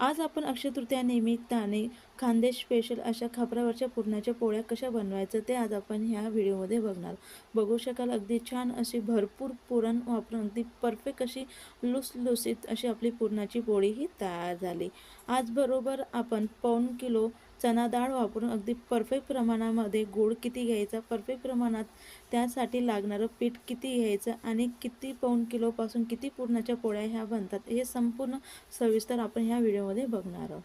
आज आपण अक्षय तृतीया निमित्ताने खानदेश स्पेशल अशा खापरावरच्या पुरणाच्या पोळ्या कशा बनवायचं ते आज आपण ह्या व्हिडिओमध्ये बघणार. बघू शकाल अगदी छान अशी भरपूर पुरण वापरून अगदी परफेक्ट अशी लुसलुसीत अशी आपली पुरणाची पोळी ही तयार झाली. आज बरोबर आपण पाऊण किलो चना डाळ वापरून अगदी परफेक्ट प्रमाणामध्ये गूळ किती घ्यायचा? परफेक्ट प्रमाणात त्यासाठी लागणारं पीठ किती घ्यायचं? आणि किती पाऊण किलोपासून किती पुरणाच्या पोळ्या ह्या बनतात? हे संपूर्ण सविस्तर आपण ह्या व्हिडिओमध्ये बघणार आहोत.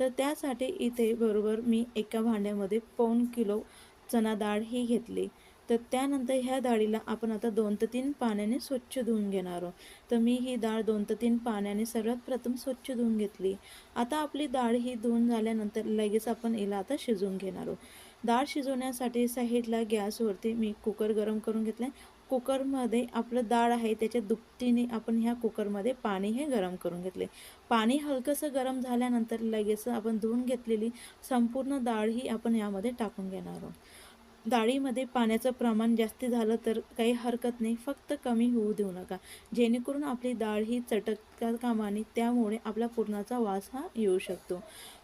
तर त्यासाठी इथे बरोबर मी एका भांड्यामध्ये पाऊण किलो चना डाळ ही घेतली. तर त्यानंतर ह्या डाळीला आपण आता दोन ते तीन पाण्याने स्वच्छ धुवून घेणार आहोत. तर मी ही डाळ दोन ते तीन पाण्याने सर्वात प्रथम स्वच्छ धुवून घेतली. आता आपली डाळ ही धुवून झाल्यानंतर लगेच आपण हिला आता शिजवून घेणार आहोत. डाळ शिजवण्यासाठी साईडला गॅसवरती मी कुकर गरम करून घेतलं कुकरमध्ये आपलं डाळ आहे त्याच्या दुपटीने आपण ह्या कुकरमध्ये पाणी हे गरम करून घेतले पाणी हलकंसं गरम झाल्यानंतर लगेच आपण धुवून घेतलेली संपूर्ण डाळ ही आपण यामध्ये टाकून घेणार आहोत. डाळीमध्ये पाण्याचं प्रमाण जास्त झालं तर काही हरकत नाही. फक्त कमी होऊ देऊ नका. जेणेकरून आपली डाळ ही चटका कामाने त्यामुळे आपला पुरणाचा वास हा येऊ शकतो.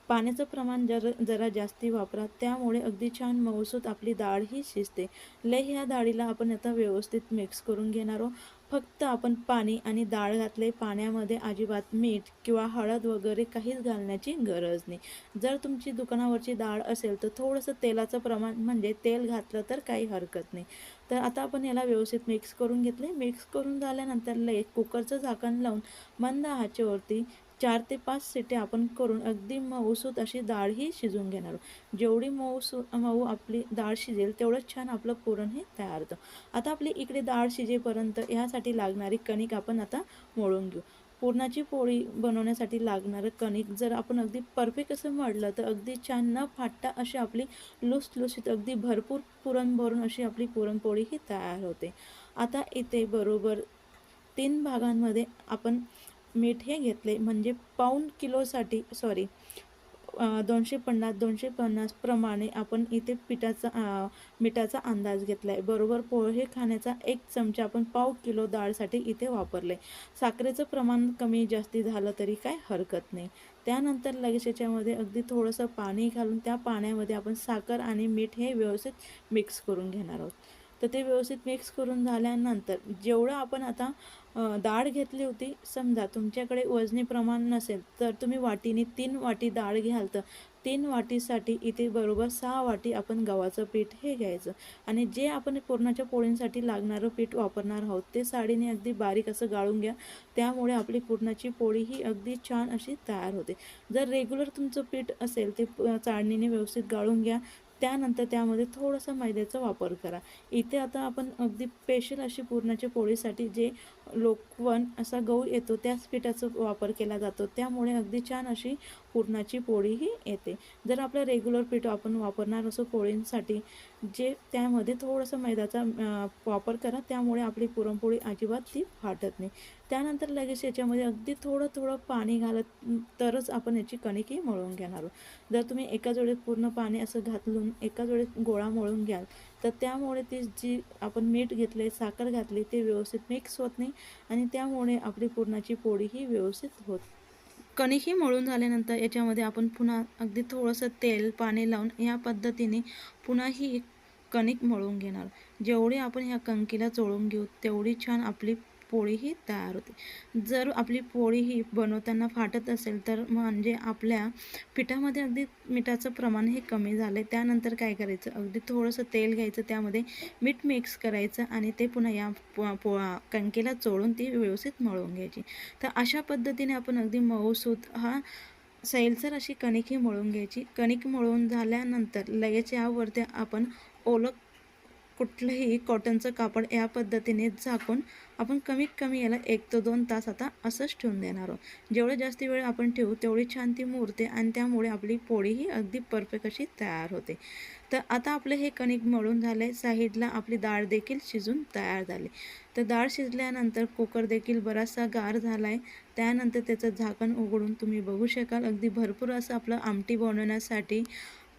पाण्याचं प्रमाण जर जरा जास्ती वापरा त्यामुळे अगदी छान मऊसूत आपली डाळ ही शिजते. लय ह्या डाळीला आपण आता व्यवस्थित मिक्स करून घेणार आहोत. फक्त आपण पाणी आणि डाळ घातले पाण्यामध्ये अजिबात मीठ किंवा हळद वगैरे काहीच घालण्याची गरज नाही. जर तुमची दुकानावरची डाळ असेल तर थोडंसं तेलाचं प्रमाण म्हणजे तेल घातलं तर काही हरकत नाही. तर आता आपण याला व्यवस्थित मिक्स करून घेतले. मिक्स करून झाल्यानंतर लय कुकरचं झाकण लावून मंद आचेवरती चार ते पाच सिटे आपण करून अगदी मऊसूत अशी डाळ ही शिजून घेणार जेवढी मऊसू मऊ आपली डाळ शिजेल तेवढंच छान आपलं पुरण हे तयार होतं. आता आपली इकडे डाळ शिजेपर्यंत ह्यासाठी लागणारी कणिक आपण आता मोळून घेऊ. पुरणाची पोळी बनवण्यासाठी लागणारं कणिक जर आपण अगदी परफेक्ट असं मळलं तर अगदी छान न फाटता अशी आपली लुसलुसीत अगदी भरपूर पुरण भरून अशी आपली पुरणपोळी ही तयार होते. आता इथे बरोबर तीन भागांमध्ये आपण मीठ हे घेतले म्हणजे पाऊण किलोसाठी सॉरी दोनशे पन्नास दोनशे पन्नास प्रमाणे आपण इथे पिठाचा मिठाचा अंदाज घेतला आहे बरोबर पोहे खाण्याचा एक चमचा आपण पाव किलो डाळसाठी इथे वापरले साखरेचं प्रमाण कमी जास्ती झालं तरी काय हरकत नाही. त्यानंतर लगेच याच्यामध्ये अगदी थोडंसं पाणी घालून त्या पाण्यामध्ये आपण साखर आणि मीठ हे व्यवस्थित मिक्स करून घेणार आहोत. तर ते व्यवस्थित मिक्स करून झाल्यानंतर जेवढं आपण आता डाळ घेतली होती. समजा तुमच्याकडे वजनी प्रमाण नसेल तर तुम्ही वाटीने तीन वाटी डाळ घ्याल तर तीन वाटीसाठी इथे बरोबर सहा वाटी आपण गव्हाचं पीठ हे घ्यायचं. आणि जे आपण पूर्णाच्या पोळींसाठी लागणारं पीठ वापरणार आहोत ते साडीने अगदी बारीक असं गाळून घ्या. त्यामुळे आपली पुरणाची पोळी ही अगदी छान अशी तयार होते. जर रेग्युलर तुमचं पीठ असेल ते चाळणीने व्यवस्थित गाळून घ्या. त्यानंतर त्यामध्ये थोडंसं मैद्याचा वापर करा. इथे आता आपण अगदी स्पेशल अशी पुरणाच्या पोळीसाठी जे लोकवन असा गहू येतो. त्याच पिठाचा वापर केला जातो. त्यामुळे अगदी छान अशी पुरणाची पोळीही येते. जर आपलं रेग्युलर पीठ आपण वापरणार असो पोळींसाठी जे त्यामध्ये थोडंसं मैद्याचा वापर करा. त्यामुळे आपली पुरणपोळी अजिबात ती फाटत नाही. त्यानंतर लगेच याच्यामध्ये अगदी थोडं थोडं पाणी घालत तरच आपण याची कणिकी मळून घेणार जर तुम्ही एका जोडीत पूर्ण पाणी असं घातलून एका जोडीत गोळा मळून घ्याल तर त्यामुळे ती जी आपण मीठ घेतले साखर घातली ते व्यवस्थित मिक्स होत नाही आणि त्यामुळे आपली पुरणाची पोळी ही व्यवस्थित होत कणिक ही मळून झाल्यानंतर याच्यामध्ये आपण पुन्हा अगदी थोडंसं तेल पाणी लावून या पद्धतीने पुन्हा ही कणिक मळून घेणार. जेवढी आपण ह्या कणकीला चोळून घेऊ तेवढी छान आपली पोळीही तयार होते. जर आपली पोळी ही बनवताना फाटत असेल तर म्हणजे आपल्या पिठामध्ये अगदी मिठाचं प्रमाण हे कमी झालं आहे त्यानंतर काय करायचं? अगदी थोडंसं तेल घ्यायचं त्यामध्ये मीठ मिक्स करायचं आणि ते पुन्हा या पो पो कणकेला चोळून ती व्यवस्थित मळून घ्यायची. तर अशा पद्धतीने आपण अगदी मऊसूत हा सैलसर अशी कणिक ही मळून घ्यायची. कणिक मळून झाल्यानंतर लगेच यावरती आपण ओलं कुठलंही कॉटनचं कापड या पद्धतीने झाकून आपण कमीत कमी याला एक ते दोन तास आता असंच ठेवून देणार आहोत. जेवढं जास्त वेळ आपण ठेवू तेवढी छान ती मुरते आणि त्यामुळे आपली पोळीही अगदी परफेक्ट अशी तयार होते. तर आता आपलं हे कणिक मळून झालं साईडला आपली डाळ देखील शिजून तयार झाली. तर डाळ शिजल्यानंतर कुकर देखील बराचसा गार झाला आहे त्यानंतर त्याचं झाकण उघडून तुम्ही बघू शकाल. अगदी भरपूर असं आपलं आमटी बनवण्यासाठी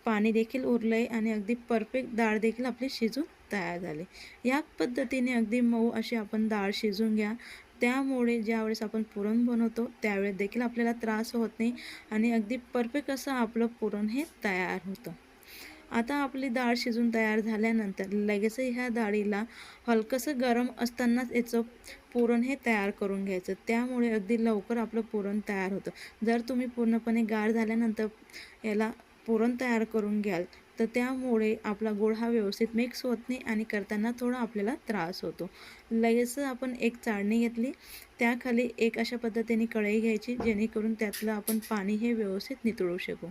पाणी देखील उरलं आहे आणि अगदी परफेक्ट डाळ देखील आपली शिजून तयार झाले. या पद्धतीने अगदी मऊ अशी आपण डाळ शिजून घ्या. त्यामुळे ज्यावेळेस आपण पुरण बनवतो त्यावेळेस देखील आपल्याला त्रास होत नाही आणि अगदी परफेक्ट असं आपलं पुरण हे तयार होतं. आता आपली डाळ शिजून तयार झाल्यानंतर लगेच ह्या डाळीला हलकंसं गरम असतानाच याचं पुरण हे तयार करून घ्यायचं. त्यामुळे अगदी लवकर आपलं पुरण तयार होतं. जर तुम्ही पूर्णपणे गार झाल्यानंतर याला पुरण तयार करून घ्याल तर त्यामुळे आपला गोड हा व्यवस्थित मिक्स होत नाही आणि करताना थोडा आपल्याला त्रास होतो. लगेच आपण एक चाळणी घेतली. त्याखाली एक अशा पद्धतीने कढई घ्यायची जेणेकरून त्यातलं आपण पाणी हे व्यवस्थित नितळू शकू.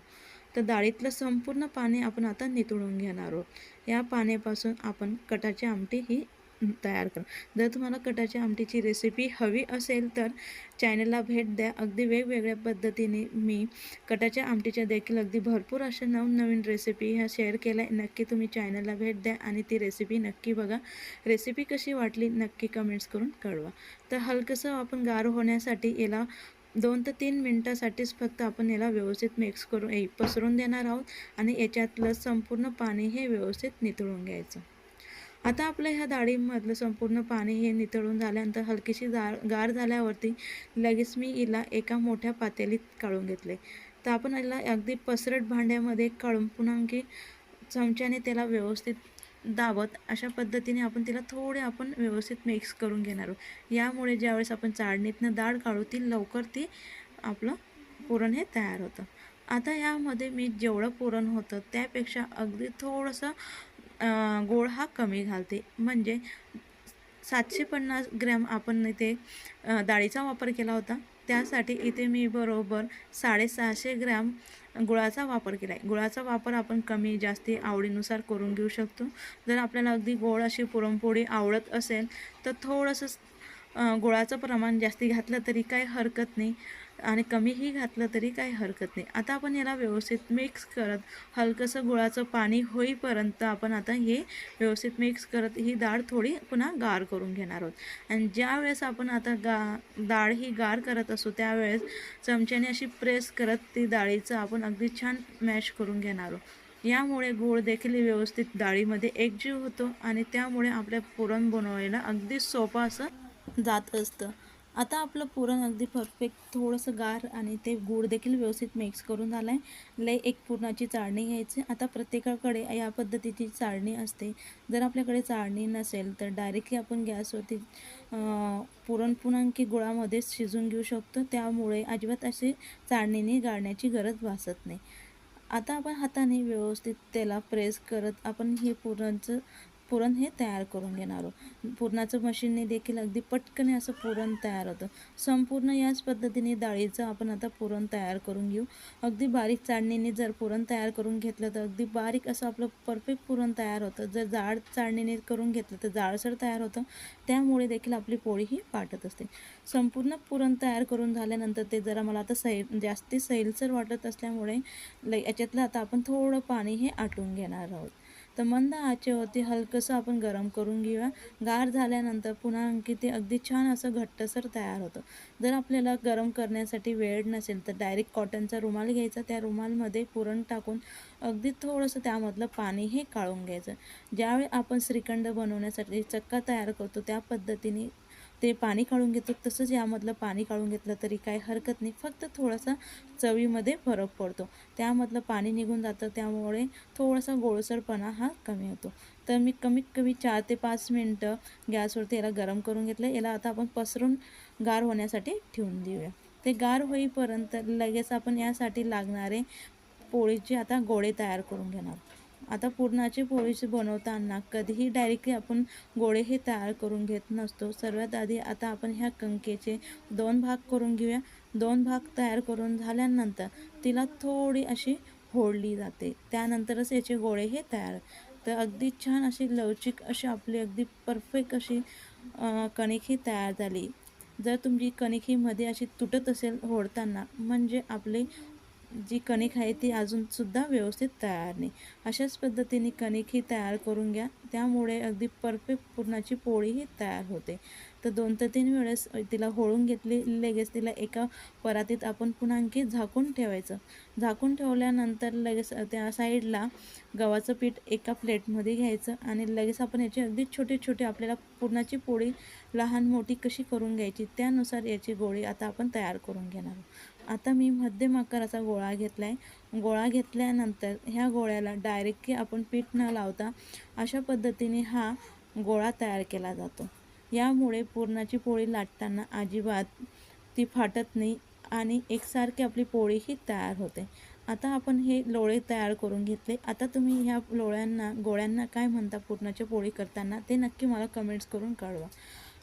तर डाळीतलं संपूर्ण पाणी आपण आता नितळून घेणार आहोत. या पाण्यापासून आपण कटाची आमटी ही तयार कर. जर तुम्हाला कटाच्या आमटीची रेसिपी हवी असेल तर चॅनलला भेट द्या. अगदी वेगवेगळ्या पद्धतीने मी कटाच्या आमटीच्या देखील अगदी भरपूर अशा नवनवीन रेसिपी ह्या शेअर केल्या नक्की तुम्ही चॅनलला भेट द्या आणि ती रेसिपी नक्की बघा. रेसिपी कशी वाटली नक्की कमेंट्स करून कळवा. तर हलकंसं आपण गार होण्यासाठी याला दोन ते तीन मिनटासाठीच फक्त आपण याला व्यवस्थित मिक्स करून पसरून देणार आहोत आणि याच्यातलं संपूर्ण पाणी हे व्यवस्थित नितळून घ्यायचं. आता आपल्या ह्या डाळीमधलं संपूर्ण पाणी हे नितळून झाल्यानंतर हलकीशी गार गार झाल्यावरती लगेच मी हिला एका मोठ्या पातेलीत काढून घेतले. तर आपण याला अगदी पसरट भांड्यामध्ये काढून पुन्हा आणखी चमच्याने त्याला व्यवस्थित दाबत अशा पद्धतीने आपण तिला थोडे आपण व्यवस्थित मिक्स करून घेणार आहोत. यामुळे ज्यावेळेस आपण चाळणीतनं डाळ काढू ती लवकर ती आपलं पुरण हे तयार होतं. आता यामध्ये मी जेवढं पुरण होतं त्यापेक्षा अगदी थोडंसं गोळ हा कमी घालते. म्हणजे सातशे पन्नास ग्रॅम आपण इथे डाळीचा वापर केला होता. त्यासाठी इथे मी बरोबर साडेसहाशे ग्रॅम गुळाचा वापर केला आहे गुळाचा वापर आपण कमी जास्ती आवडीनुसार करून घेऊ शकतो. जर आपल्याला अगदी गोड अशी पुरणपोळी आवडत असेल तर थोडंसं गुळाचं प्रमाण जास्ती घातलं तरी काही हरकत नाही. आणि कमीही घातलं तरी काही हरकत नाही. आता आपण याला व्यवस्थित मिक्स करत हलकंसं गुळाचं पाणी होईपर्यंत आपण आता हे व्यवस्थित मिक्स करत ही डाळ थोडी पुन्हा गार करून घेणार आहोत. आणि ज्या वेळेस आपण आता गा डाळ ही गार करत असू त्यावेळेस चमच्याने अशी प्रेस करत ती डाळीचं आपण अगदी छान मॅश करून घेणार आहोत. यामुळे गूळ देखील व्यवस्थित डाळीमध्ये एकजीव होतो आणि त्यामुळे आपल्या पुरण बनवायला अगदी सोपं असं जात असतं. आता आपलं पुरण अगदी परफेक्ट थोडंसं गार आणि ते गूळ देखील व्यवस्थित मिक्स करून झालं आहे लय एक पुरणाची चाळणी घ्यायची. आता प्रत्येकाकडे या पद्धतीची चाळणी असते. जर आपल्याकडे चाळणी नसेल तर डायरेक्टली आपण गॅसवरती पुरण पुणांकी गुळामध्ये शिजून घेऊ शकतो. त्यामुळे अजिबात असे चाळणीने गाळण्याची गरज भासत नाही. आता आपण हाताने व्यवस्थित त्याला प्रेस करत आपण हे पुरणचं पुरण हे तयार करून घेणार आहोत. पुरणाचं मशीनने देखील अगदी पटकने असं पुरण तयार होतं. संपूर्ण याच पद्धतीने डाळीचं आपण आता पुरण तयार करून घेऊ. अगदी बारीक चाळणीने जर पुरण तयार करून घेतलं तर अगदी बारीक असं आपलं परफेक्ट पुरण तयार होतं. जर जाड चाळणीने करून घेतलं तर जाडसर तयार होतं. त्यामुळे देखील आपली पोळी ही पाटत असते. संपूर्ण पुरण तयार करून झाल्यानंतर ते जरा मला आता सैल जास्ती सैलसर वाटत असल्यामुळे याच्यातलं आता आपण थोडं पाणी हे आटून घेणार आहोत. तर मंद आचेवरती हलकंसं आपण गरम करून घेऊया. गार झाल्यानंतर पुन्हा आणखी ते अगदी छान असं घट्टसर तयार होतं. जर आपल्याला गरम करण्यासाठी वेळ नसेल तर डायरेक्ट कॉटनचा रुमाल घ्यायचा. त्या रुमालमध्ये पुरण टाकून अगदी थोडंसं त्यामधलं पाणी हे काढून घ्यायचं. ज्यावेळी आपण श्रीखंड बनवण्यासाठी चक्का तयार करतो त्या पद्धतीने ते पाणी काढून घेतो तसंच यामधलं पाणी काढून घेतलं तरी काही हरकत नाही. फक्त थोडासा चवीमध्ये फरक पडतो. त्यामधलं पाणी निघून जातं त्यामुळे थोडासा गोळसरपणा हा कमी होतो. तर मी कमीत कमी चार ते पाच मिनटं गॅसवरती याला गरम करून घेतलं. याला आता आपण पसरून गार होण्यासाठी ठेवून देऊया. ते गार होईपर्यंत लगेच आपण यासाठी लागणारे पोळीचे आता गोळे तयार करून घेणार. आता पुरणाची पोळीची बनवताना कधीही डायरेक्टली आपण गोळे हे तयार करून घेत नसतो. सर्वात आधी आता आपण ह्या कणकेचे दोन भाग करून घेऊया. दोन भाग तयार करून झाल्यानंतर तिला थोडी अशी होडली जाते. त्यानंतरच याचे गोळे हे तयार. तर अगदी छान अशी लवचिक अशी आपली अगदी परफेक्ट अशी कणिक ही तयार झाली. जर तुमची कणिकीमध्ये अशी तुटत असेल होडताना म्हणजे आपले जी कणिक आहे ती अजूनसुद्धा व्यवस्थित तयार नाही. अशाच पद्धतीने कणिक ही तयार करून घ्या. त्यामुळे अगदी परफेक्ट पुरणाची पोळीही तयार होते. तर दोन ते तीन वेळेस तिला होळून घेतली. लगेच तिला एका परातीत आपण पुन्हा आणखी झाकून ठेवायचं. झाकून ठेवल्यानंतर लगेच त्या साईडला गव्हाचं पीठ एका प्लेटमध्ये घ्यायचं आणि लगेच आपण याची अगदी छोटे छोटे आपल्याला पुरणाची पोळी लहान मोठी कशी करून घ्यायची त्यानुसार याची गोळी आता आपण तयार करून घेणार आहोत. आता मी मध्यम आकाराचा गोळा घेतला आहे गोळा घेतल्यानंतर ह्या गोळ्याला डायरेक्टली आपण पीठ न लावता अशा पद्धतीने हा गोळा तयार केला जातो. यामुळे पुरणाची पोळी लाटताना अजिबात ती फाटत नाही आणि एकसारखी आपली पोळीही तयार होते. आता आपण हे लोळे तयार करून घेतले. आता तुम्ही ह्या लोळ्यांना गोळ्यांना काय म्हणता? पुरणाची पोळी करताना ते नक्की मला कमेंट्स करून कळवा.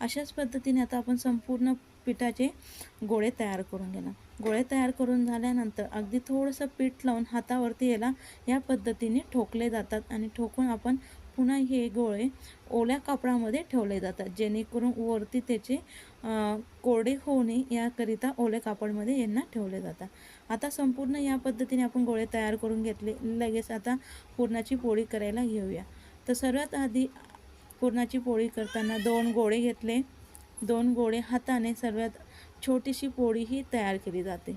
अशाच पद्धतीने आता आपण संपूर्ण पिठाचे गोळे तयार करून घेणार. गोळे तयार करून झाल्यानंतर अगदी थोडंसं पीठ लावून हातावरती याला या पद्धतीने ठोकले जातात आणि ठोकून आपण पुन्हा हे गोळे ओल्या कापडामध्ये ठेवले जातात. जेणेकरून वरती त्याचे कोरडे होऊ नये याकरिता ओल्या कापडमध्ये यांना ठेवले जातात. आता संपूर्ण या पद्धतीने आपण गोळे तयार करून घेतले. लगेच आता पुरणाची पोळी करायला घेऊया. तर सर्वात आधी पुरणाची पोळी करताना दोन गोळे घेतले. दोन गोळे हाताने सर्वात छोटीशी पोळी ही तयार केली जाते.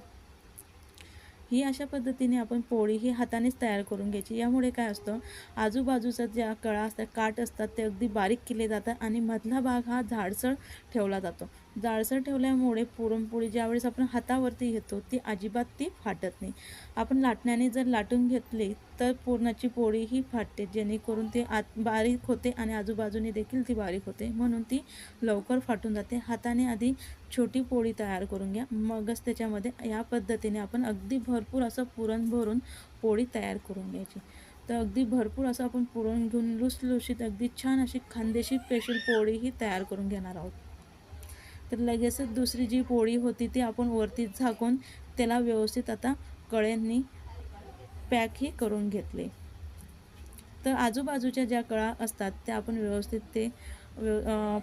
ही अशा पद्धतीने आपण पोळी ही हातानेच तयार करून घ्यायची. यामुळे काय असतं आजूबाजूचा ज्या कळा असतात काठ असतात ते अगदी बारीक केले जातात आणि मधला भाग हा झाडसळ ठेवला जातो. जाळसर ठेवल्यामुळे पुरणपोळी ज्यावेळेस आपण हातावरती घेतो ती अजिबात ती फाटत नाही. आपण लाटण्याने जर लाटून घेतली तर पुरणाची पोळी ही फाटते. जेणेकरून ती आत बारीक होते आणि आजूबाजूने देखील ती बारीक होते. म्हणून ती लवकर फाटून जाते. हाताने आधी छोटी पोळी तयार करून घ्या. मगच त्याच्यामध्ये या पद्धतीने आपण अगदी भरपूर असं पुरण भरून पोळी तयार करून घ्यायची. तर अगदी भरपूर असं आपण पुरण घेऊन लुसलुशीत अगदी छान अशी खानदेशी स्पेशल पोळी ही तयार करून घेणार आहोत. तर लगेचच दुसरी जी पोळी होती ती आपण वरती झाकून त्याला व्यवस्थित आता कळ्यांनी पॅकही करून घेतले. तर आजूबाजूच्या ज्या कळा असतात त्या आपण व्यवस्थित ते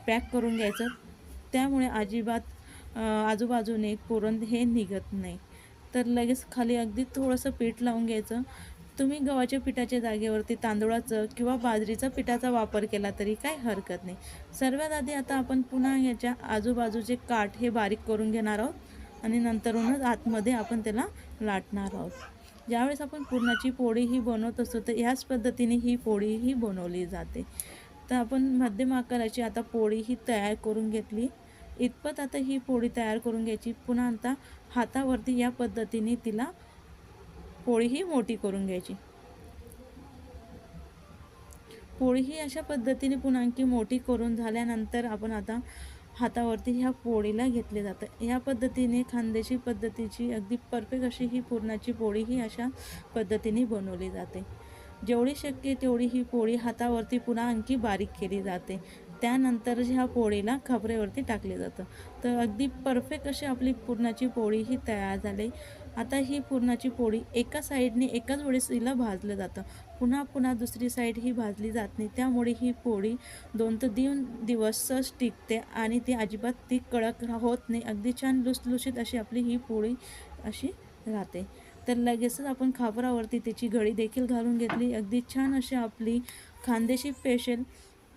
पॅक करून घ्यायचं. त्यामुळे अजिबात आजूबाजूने पुरण हे निघत नाही. तर लगेच खाली अगदी थोडंसं पीठ लावून घ्यायचं. तुम्ही गव्हाच्या पिठाच्या जागेवरती तांदूळाचं किंवा बाजरीचा पिठाचा वापर केला तरी काय हरकत नाही. सर्वात आधी आता आपण पुन्हा याच्या आजूबाजूचे काठ हे बारीक करून घेणार आहोत आणि नंतरूनच आतमध्ये आपण त्याला लाटणार आहोत. ज्यावेळेस आपण पुरणाची पोळी ही बनवत असतो तर ह्याच पद्धतीने ही पोळी ही बनवली जाते. तर आपण मध्यम आकाराची आता पोळी ही तयार करून घेतली. इतपत आता ही पोळी तयार करून घ्यायची. पुन्हा आता हातावरती या पद्धतीने तिला पोळी ही मोठी करून घ्यायची. पोळी ही अशा पद्धतीने पुन्हा आणखी मोठी करून झाल्यानंतर आपण आता हातावरती ह्या पोळीला घेतले जातं. ह्या पद्धतीने खानदेशी पद्धतीची अगदी परफेक्ट अशी ही पुरणाची पोळी ही अशा पद्धतीने बनवली जाते. जेवढी शक्य तेवढी ही पोळी हातावरती पुन्हा आणखी बारीक केली जाते. त्यानंतर ह्या पोळीला खबरेवरती टाकले जातं. तर अगदी परफेक्ट अशी आपली पुरणाची पोळी ही तयार झाली. आता ही पुरणाची पोळी एका साईडने एकाच वेळेस हिला भाजलं जातं. पुन्हा पुन्हा दुसरी साईड ही भाजली जात नाही. त्यामुळे ही पोळी दोन ते तीन दिवसच टिकते आणि ती अजिबात ती कडक होत नाही. अगदी छान लुसलुशीत अशी आपली ही पोळी अशी राहते. तर लगेचच आपण खापरावरती त्याची घडी देखील घालून घेतली. अगदी छान अशी आपली खानदेशी स्पेशल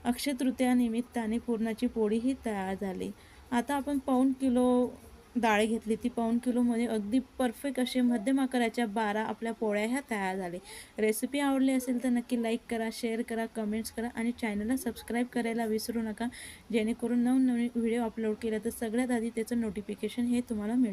अक्षयतृतीयानिमित्ताने पुरणाची पोळी ही तयार झाली. आता आपण पाऊण किलो डाळ घेतली ती पाऊण किलोमध्ये. अगदी परफेक्ट असे मध्यम आकाराच्या बारा आपल्या पोळ्या ह्या तयार झाले. रेसिपी आवडली असेल तर नक्की लाईक करा शेअर करा कमेंट्स करा आणि चॅनलला सबस्क्राईब करायला विसरू नका. जेणेकरून नवनवीन व्हिडिओ अपलोड केला तर सगळ्यात आधी त्याचं नोटिफिकेशन हे तुम्हाला मिळेल.